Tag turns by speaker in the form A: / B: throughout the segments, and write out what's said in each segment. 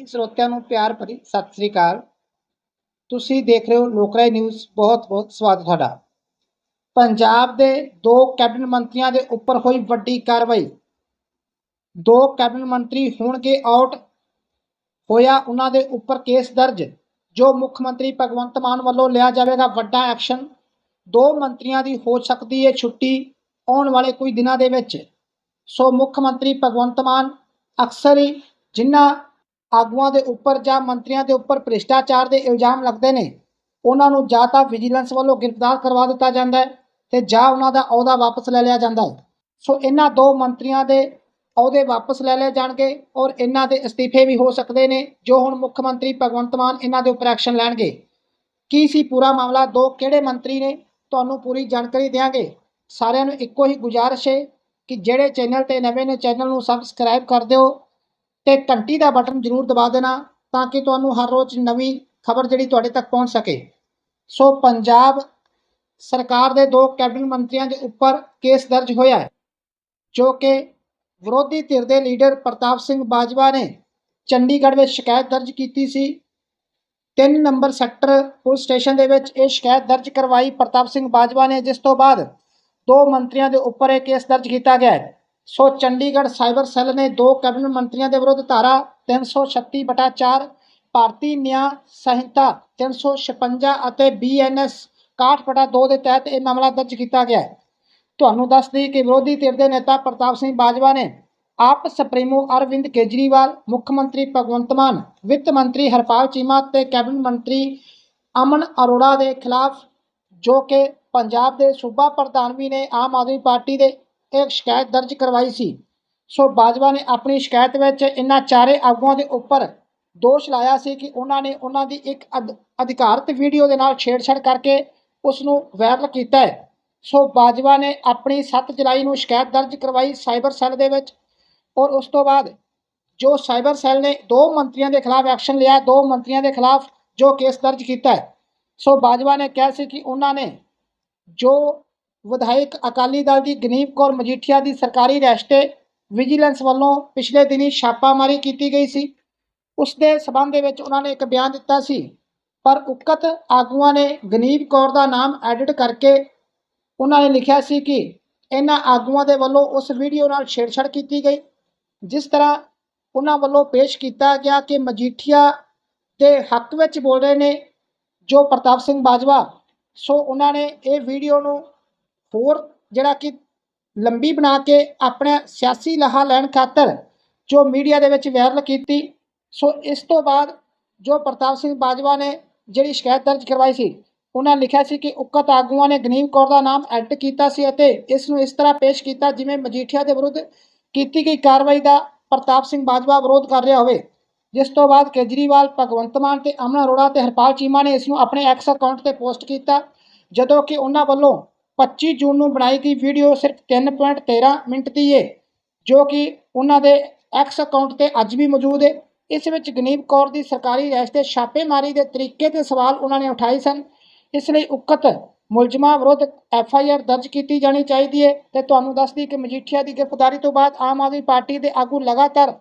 A: ਸਭੀ ਸਰੋਤਿਆਂ ਨੂੰ ਪਿਆਰ ਭਰੀ ਸਤਿ ਸ੍ਰੀ ਅਕਾਲ। ਤੁਸੀਂ ਦੇਖ ਰਹੇ ਹੋ ਲੋਕਰਾਏ ਨਿਊਜ਼। ਬਹੁਤ ਬਹੁਤ ਸਵਾਗਤ ਤੁਹਾਡਾ। ਪੰਜਾਬ ਦੇ ਦੋ ਕੈਬਨਿਟ ਮੰਤਰੀਆਂ ਦੇ ਉੱਪਰ ਹੋਈ ਵੱਡੀ ਕਾਰਵਾਈ। ਦੋ ਕੈਬਨਿਟ ਮੰਤਰੀ ਹੋਣਗੇ ਆਊਟ ਹੋਇਆ ਉਹਨਾਂ ਦੇ ਉੱਪਰ ਕੇਸ ਦਰਜ, ਜੋ ਮੁੱਖ ਮੰਤਰੀ ਭਗਵੰਤ ਮਾਨ ਵੱਲੋਂ ਲਿਆ ਜਾਵੇਗਾ ਵੱਡਾ ਐਕਸ਼ਨ ਦੋ ਮੰਤਰੀਆਂ ਦੀ ਹੋ ਸਕਦੀ ਹੈ ਛੁੱਟੀ ਆਉਣ ਵਾਲੇ ਕੁਝ ਦਿਨਾਂ ਦੇ ਵਿੱਚ। ਸੋ ਮੁੱਖ ਮੰਤਰੀ ਭਗਵੰਤ ਮਾਨ ਅਕਸਰ ਹੀ ਜਿਨ੍ਹਾਂ ਆਗੂਆਂ ਦੇ ਉੱਪਰ ਜਾਂ ਮੰਤਰੀਆਂ ਦੇ ਉੱਪਰ ਭ੍ਰਿਸ਼ਟਾਚਾਰ ਦੇ ਇਲਜ਼ਾਮ ਲੱਗਦੇ ਨੇ। ਉਹਨਾਂ ਨੂੰ ਜਾਂ ਤਾਂ ਵਿਜੀਲੈਂਸ ਵੱਲੋਂ ਗ੍ਰਿਫਤਾਰ ਕਰਵਾ ਦਿੱਤਾ ਜਾਂਦਾ ਹੈ ਤੇ ਜਾਂ ਉਹਨਾਂ ਦਾ ਅਹੁਦਾ ਵਾਪਸ ਲੈ ਲਿਆ ਜਾਂਦਾ ਹੈ। ਸੋ ਇਹਨਾਂ ਦੋ ਮੰਤਰੀਆਂ ਦੇ ਅਹੁਦੇ ਵਾਪਸ ਲੈ ਲਏ ਜਾਣਗੇ ਔਰ ਇਹਨਾਂ ਦੇ ਅਸਤੀਫੇ ਵੀ ਹੋ ਸਕਦੇ ਨੇ, ਜੋ ਹੁਣ ਮੁੱਖ ਮੰਤਰੀ ਭਗਵੰਤ ਮਾਨ ਇਹਨਾਂ ਦੇ ਉੱਪਰ ਐਕਸ਼ਨ ਲੈਣਗੇ। ਕੀ ਸੀ ਪੂਰਾ ਮਾਮਲਾ? ਦੋ ਕਿਹੜੇ ਮੰਤਰੀ ਨੇ? ਤੁਹਾਨੂੰ ਪੂਰੀ ਜਾਣਕਾਰੀ ਦੇਵਾਂਗੇ ਸਾਰਿਆਂ ਨੂੰ ਇੱਕੋ ਹੀ ਗੁਜ਼ਾਰਿਸ਼ ਹੈ ਕਿ ਜਿਹੜੇ ਚੈਨਲ ਤੇ ਨਵੇਂ ਨੇ, ਚੈਨਲ ਨੂੰ ਸਬਸਕ੍ਰਾਈਬ ਕਰ ਦਿਓ। ਤੇ ਘੰਟੀ ਦਾ ਬਟਨ ਜ਼ਰੂਰ ਦਬਾ ਦੇਣਾ ਤਾਂ ਕਿ ਤੁਹਾਨੂੰ ਹਰ ਰੋਜ਼ ਨਵੀਂ ਖਬਰ ਜਿਹੜੀ ਤੁਹਾਡੇ ਤੱਕ ਪਹੁੰਚ ਸਕੇ। ਸੋ ਪੰਜਾਬ ਸਰਕਾਰ ਦੇ ਦੋ ਕੈਬਨਿਟ ਮੰਤਰੀਆਂ ਦੇ ਉੱਪਰ ਕੇਸ ਦਰਜ ਹੋਇਆ ਹੈ, ਜੋ ਕਿ ਵਿਰੋਧੀ ਧਿਰ ਦੇ ਲੀਡਰ ਪ੍ਰਤਾਪ ਸਿੰਘ ਬਾਜਵਾ ਨੇ ਚੰਡੀਗੜ੍ਹ ਵਿੱਚ ਸ਼ਿਕਾਇਤ ਦਰਜ ਕੀਤੀ ਸੀ। 3 ਨੰਬਰ ਸੈਕਟਰ ਪੁਲਿਸ ਸਟੇਸ਼ਨ ਦੇ ਵਿੱਚ ਇਹ ਸ਼ਿਕਾਇਤ ਦਰਜ ਕਰਵਾਈ ਪ੍ਰਤਾਪ ਸਿੰਘ ਬਾਜਵਾ ਨੇ, ਜਿਸ ਤੋਂ ਬਾਅਦ ਦੋ ਮੰਤਰੀਆਂ ਦੇ ਉੱਪਰ ਇਹ ਕੇਸ ਦਰਜ ਕੀਤਾ ਗਿਆ ਹੈ। ਸੋ ਚੰਡੀਗੜ੍ਹ ਸਾਈਬਰ ਸੈੱਲ ਨੇ ਦੋ ਕੈਬਨਿਟ ਮੰਤਰੀਆਂ ਦੇ ਵਿਰੁੱਧ ਧਾਰਾ 336 ਬਟਾ 4 ਭਾਰਤੀ ਨਿਆਂ ਸੰਹਿਤਾ 356 ਅਤੇ ਬੀਐਨਐਸ 61 ਬਟਾ 2 ਦੇ ਤਹਿਤ ਇਹ ਮਾਮਲਾ ਦਰਜ ਕੀਤਾ ਗਿਆ ਹੈ। ਤੁਹਾਨੂੰ ਦੱਸ ਦਈਏ ਕਿ ਵਿਰੋਧੀ ਧਿਰ ਦੇ ਨੇਤਾ ਪ੍ਰਤਾਪ ਸਿੰਘ ਬਾਜਵਾ ਨੇ ਆਪ ਸੁਪਰੀਮੋ ਅਰਵਿੰਦ ਕੇਜਰੀਵਾਲ, ਮੁੱਖ ਮੰਤਰੀ ਭਗਵੰਤ ਮਾਨ, ਵਿੱਤ ਮੰਤਰੀ ਹਰਪਾਲ ਚੀਮਾ ਤੇ ਕੈਬਨਿਟ ਮੰਤਰੀ ਅਮਨ ਅਰੋੜਾ ਦੇ ਖਿਲਾਫ ਜੋ ਕਿ ਪੰਜਾਬ ਦੇ ਸੂਬਾ ਪ੍ਰਧਾਨ ਵੀ ਨੇ, ਆਮ ਆਦਮੀ ਪਾਰਟੀ ਦੇ ਇੱਕ ਸ਼ਿਕਾਇਤ ਦਰਜ ਕਰਵਾਈ ਸੀ। ਸੋ ਬਾਜਵਾ ਨੇ ਆਪਣੀ ਸ਼ਿਕਾਇਤ ਵਿੱਚ ਇਹਨਾਂ ਚਾਰੇ ਆਗੂਆਂ ਦੇ ਉੱਪਰ ਦੋਸ਼ ਲਾਇਆ ਸੀ ਕਿ ਉਹਨਾਂ ਨੇ ਉਹਨਾਂ ਦੀ ਇੱਕ ਅਧ- ਅਧਿਕਾਰਤ ਵੀਡੀਓ ਦੇ ਨਾਲ ਛੇੜਛਾੜ ਕਰਕੇ ਉਸ ਨੂੰ ਵਾਇਰਲ ਕੀਤਾ ਹੈ। ਸੋ ਬਾਜਵਾ ਨੇ ਆਪਣੀ 7 ਜੁਲਾਈ ਨੂੰ ਸ਼ਿਕਾਇਤ ਦਰਜ ਕਰਵਾਈ ਸਾਈਬਰ ਸੈੱਲ ਦੇ ਵਿੱਚ ਔਰ ਉਸ ਤੋਂ ਬਾਅਦ ਜੋ ਸਾਈਬਰ ਸੈੱਲ ਨੇ ਦੋ ਮੰਤਰੀਆਂ ਦੇ ਖਿਲਾਫ ਐਕਸ਼ਨ ਲਿਆ, ਦੋ ਮੰਤਰੀਆਂ ਦੇ ਖਿਲਾਫ ਜੋ ਕੇਸ ਦਰਜ ਕੀਤਾ ਹੈ। ਸੋ ਬਾਜਵਾ ਨੇ ਕਿਹਾ ਸੀ ਕਿ ਉਹਨਾਂ ਨੇ ਜੋ ਵਿਧਾਇਕ ਅਕਾਲੀ ਦਲ ਦੀ ਗਨੀਪ ਕੌਰ ਮਜੀਠੀਆ ਦੀ ਸਰਕਾਰੀ ਰੈਸਟੇ ਵਿਜੀਲੈਂਸ ਵੱਲੋਂ ਪਿਛਲੇ ਦਿਨੀ ਛਾਪਾਮਾਰੀ ਕੀਤੀ ਗਈ ਸੀ। ਉਸ ਦੇ ਸਬੰਧ ਦੇ ਵਿੱਚ ਉਹਨਾਂ ਨੇ ਇੱਕ ਬਿਆਨ ਦਿੱਤਾ ਸੀ। ਪਰ ਉਕਤ ਆਗੂਆਂ ਨੇ ਗਨੀਪ ਕੌਰ ਦਾ ਨਾਮ ਐਡਿਟ ਕਰਕੇ ਉਹਨਾਂ ਨੇ ਲਿਖਿਆ ਸੀ ਕਿ ਇਹਨਾਂ ਆਗੂਆਂ ਦੇ ਵੱਲੋਂ ਉਸ ਵੀਡੀਓ ਨਾਲ ਛੇੜਛਾੜ ਕੀਤੀ ਗਈ, ਜਿਸ ਤਰ੍ਹਾਂ ਉਹਨਾਂ ਵੱਲੋਂ ਪੇਸ਼ ਕੀਤਾ ਗਿਆ ਕਿ ਮਜੀਠੀਆ ਦੇ ਹੱਕ ਵਿੱਚ ਬੋਲ ਰਹੇ ਨੇ ਜੋ ਪ੍ਰਤਾਪ ਸਿੰਘ ਬਾਜਵਾ। ਸੋ ਉਹਨਾਂ ਨੇ ਇਹ ਵੀਡੀਓ ਨੂੰ ਹੋਰ ਜਿਹੜਾ ਕਿ ਲੰਬੀ ਬਣਾ ਕੇ ਆਪਣਾ ਸਿਆਸੀ ਲਾਹਾ ਲੈਣ ਖਾਤਰ ਜੋ ਮੀਡੀਆ ਦੇ ਵਿੱਚ ਵਾਇਰਲ ਕੀਤੀ, ਸੋ ਇਸ ਤੋਂ ਬਾਅਦ ਜੋ ਪ੍ਰਤਾਪ ਸਿੰਘ ਬਾਜਵਾ ਨੇ ਜਿਹੜੀ ਸ਼ਿਕਾਇਤ ਦਰਜ ਕਰਵਾਈ ਸੀ, ਉਹਨਾਂ ਲਿਖਿਆ ਸੀ ਕਿ ਉਕਤ ਆਗੂਆਂ ਨੇ ਗਨੀਮ ਕੌਰ ਦਾ ਨਾਮ ਐਡ ਕੀਤਾ ਸੀ ਅਤੇ ਇਸ ਨੂੰ ਇਸ ਤਰ੍ਹਾਂ ਪੇਸ਼ ਕੀਤਾ ਜਿਵੇਂ ਮਜੀਠੀਆ ਦੇ ਵਿਰੁੱਧ ਕੀਤੀ ਗਈ ਕਾਰਵਾਈ ਦਾ ਪ੍ਰਤਾਪ ਸਿੰਘ ਬਾਜਵਾ ਵਿਰੋਧ ਕਰ ਰਿਹਾ ਹੋਵੇ। ਜਿਸ ਤੋਂ ਬਾਅਦ ਕੇਜਰੀਵਾਲ, ਭਗਵੰਤ ਮਾਨ ਤੇ ਅਮਨ ਅਰੋੜਾ ਤੇ ਹਰਪਾਲ ਚੀਮਾ ਨੇ ਇਸ ਨੂੰ ਆਪਣੇ ਐਕਸ ਅਕਾਊਂਟ ਤੇ ਪੋਸਟ ਕੀਤਾ, ਜਦੋਂ ਕਿ ਉਹਨਾਂ ਵੱਲੋਂ 25 ਜੂਨ ਨੂੰ ਬਣਾਈ ਗਈ ਵੀਡੀਓ ਸਿਰਫ 3.13 ਮਿੰਟ ਦੀ ਹੈ ਜੋ ਕਿ ਉਹਨਾਂ ਦੇ ਐਕਸ ਅਕਾਊਂਟ ਤੇ ਅੱਜ ਵੀ ਮੌਜੂਦ ਹੈ ਇਸ ਵਿੱਚ ਗਨੀਪ ਕੌਰ ਦੀ ਸਰਕਾਰੀ ਰੈਸਟ ਤੇ ਛਾਪੇਮਾਰੀ ਦੇ ਤਰੀਕੇ ਤੇ ਸਵਾਲ ਉਹਨਾਂ ਨੇ ਉਠਾਏ ਸਨ। ਇਸ ਲਈ ਉਕਤ ਮੁਲਜ਼ਮਾਂ ਵਿਰੁੱਧ ਐਫ ਆਈ ਆਰ ਦਰਜ ਕੀਤੀ ਜਾਣੀ ਚਾਹੀਦੀ ਹੈ ਤੇ ਤੁਹਾਨੂੰ ਦੱਸਦੀ ਕਿ ਮਜੀਠੀਆ ਦੀ ਗ੍ਰਿਫਤਾਰੀ ਤੋਂ ਬਾਅਦ ਆਮ ਆਦਮੀ ਪਾਰਟੀ ਦੇ ਆਗੂ ਲਗਾਤਾਰ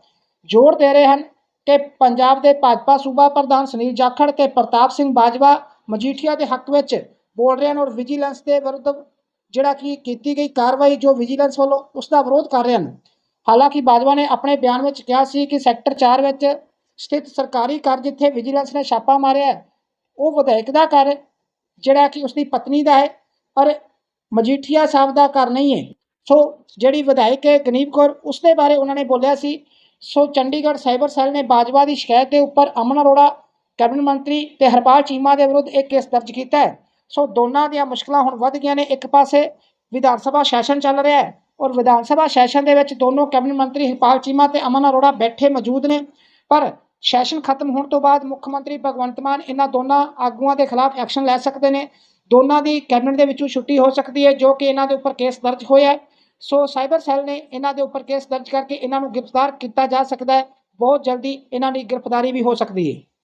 A: ਜ਼ੋਰ ਦੇ ਰਹੇ ਹਨ ਕਿ ਪੰਜਾਬ ਦੇ ਭਾਜਪਾ ਸੂਬਾ ਪ੍ਰਧਾਨ ਸੁਨੀਲ ਜਾਖੜ ਤੇ ਪ੍ਰਤਾਪ ਸਿੰਘ ਬਾਜਵਾ ਮਜੀਠੀਆ ਦੇ ਹੱਕ ਵਿੱਚ ਬੋਲ ਰਹੇ ਹਨ ਔਰ ਵਿਜੀਲੈਂਸ ਦੇ ਵਿਰੁੱਧ ਜਿਹੜਾ ਕਿ ਕੀਤੀ ਗਈ ਕਾਰਵਾਈ ਜੋ ਵਿਜੀਲੈਂਸ ਵੱਲੋਂ ਉਸ ਦਾ ਵਿਰੋਧ ਕਰ ਰਹੇ ਹਨ। ਹਾਲਾਂਕਿ ਬਾਜਵਾ ਨੇ ਆਪਣੇ ਬਿਆਨ ਵਿੱਚ ਕਿਹਾ ਸੀ ਕਿ ਸੈਕਟਰ 4 ਵਿੱਚ ਸਥਿਤ ਸਰਕਾਰੀ ਘਰ ਜਿੱਥੇ ਵਿਜੀਲੈਂਸ ਨੇ ਛਾਪਾ ਮਾਰਿਆ ਉਹ ਵਿਧਾਇਕ ਦਾ ਘਰ ਜਿਹੜਾ ਕਿ ਉਸ ਦੀ ਪਤਨੀ ਦਾ ਹੈ, ਪਰ ਮਜੀਠੀਆ ਸਾਹਿਬ ਦਾ ਘਰ ਨਹੀਂ ਹੈ। ਸੋ ਜਿਹੜੀ ਵਿਧਾਇਕ ਹੈ ਗਨੀਪ ਕੌਰ ਉਸ ਦੇ ਬਾਰੇ ਉਹਨਾਂ ਨੇ ਬੋਲਿਆ ਸੀ। ਸੋ ਚੰਡੀਗੜ੍ਹ ਸਾਈਬਰ ਸੈੱਲ ਨੇ ਬਾਜਵਾ ਦੀ ਸ਼ਿਕਾਇਤ ਦੇ ਉੱਪਰ ਅਮਨ ਅਰੋੜਾ, ਕੈਬਨਿਟ ਮੰਤਰੀ ਤੇ ਹਰਪਾਲ ਚੀਮਾ ਦੇ ਵਿਰੁੱਧ ਇੱਕ ਕੇਸ ਦਰਜ ਕੀਤਾ ਹੈ। ਸੋ ਦੋਨਾਂ ਦੀਆਂ ਮੁਸ਼ਕਲਾਂ ਹੁਣ ਵੱਧ ਗਈਆਂ ਨੇ। ਇੱਕ ਪਾਸੇ ਵਿਧਾਨ ਸਭਾ ਸੈਸ਼ਨ ਚੱਲ ਰਿਹਾ ਹੈ ਔਰ ਵਿਧਾਨ ਸਭਾ ਸੈਸ਼ਨ ਦੇ ਵਿੱਚ ਦੋਨੋਂ ਕੈਬਨਿਟ ਮੰਤਰੀ ਹਰਪਾਲ ਚੀਮਾ ਤੇ ਅਮਨ ਅਰੋੜਾ ਬੈਠੇ ਮੌਜੂਦ ਨੇ। ਪਰ ਸੈਸ਼ਨ ਖਤਮ ਹੋਣ ਤੋਂ ਬਾਅਦ ਮੁੱਖ ਮੰਤਰੀ ਭਗਵੰਤ ਮਾਨ ਇਹਨਾਂ ਦੋਨਾਂ ਆਗੂਆਂ ਦੇ ਖਿਲਾਫ ਐਕਸ਼ਨ ਲੈ ਸਕਦੇ ਨੇ। ਦੋਨਾਂ ਦੀ ਕੈਬਨਿਟ ਦੇ ਵਿੱਚੋਂ ਛੁੱਟੀ ਹੋ ਸਕਦੀ ਹੈ, ਜੋ ਕਿ ਇਹਨਾਂ ਦੇ ਉੱਪਰ ਕੇਸ ਦਰਜ ਹੋਇਆ ਸੋ ਸਾਈਬਰ ਸੈੱਲ ਨੇ ਇਹਨਾਂ ਦੇ ਉੱਪਰ ਕੇਸ ਦਰਜ ਕਰਕੇ ਇਹਨਾਂ ਨੂੰ ਗ੍ਰਿਫਤਾਰ ਕੀਤਾ ਜਾ ਸਕਦਾ ਹੈ। ਬਹੁਤ ਜਲਦੀ ਇਹਨਾਂ ਦੀ ਗ੍ਰਿਫਤਾਰੀ ਵੀ ਹੋ ਸਕਦੀ ਹੈ।